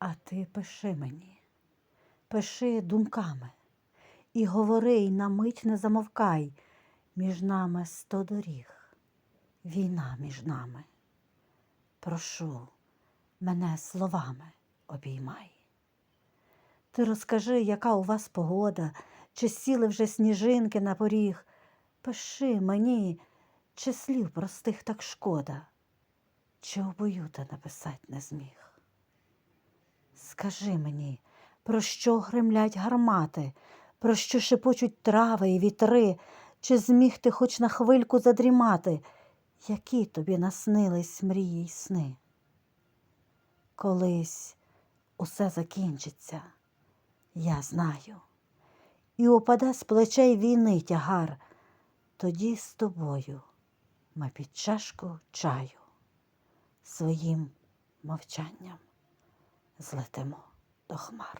А ти пиши мені, пиши думками і говори, й на мить не замовкай. Між нами сто доріг, війна між нами. Прошу, мене словами обіймай. Ти розкажи, яка у вас погода, чи сіли вже сніжинки на поріг. Пиши мені, чи слів простих так шкода, чи у бою ти написать не зміг. Скажи мені, про що гремлять гармати, про що шепочуть трави і вітри, чи зміг ти хоч на хвильку задрімати, які тобі наснились мрії й сни? Колись усе закінчиться, я знаю, і опаде з плечей війни тягар, тоді з тобою ми під чашку чаю своїм мовчанням злетимо до хмар.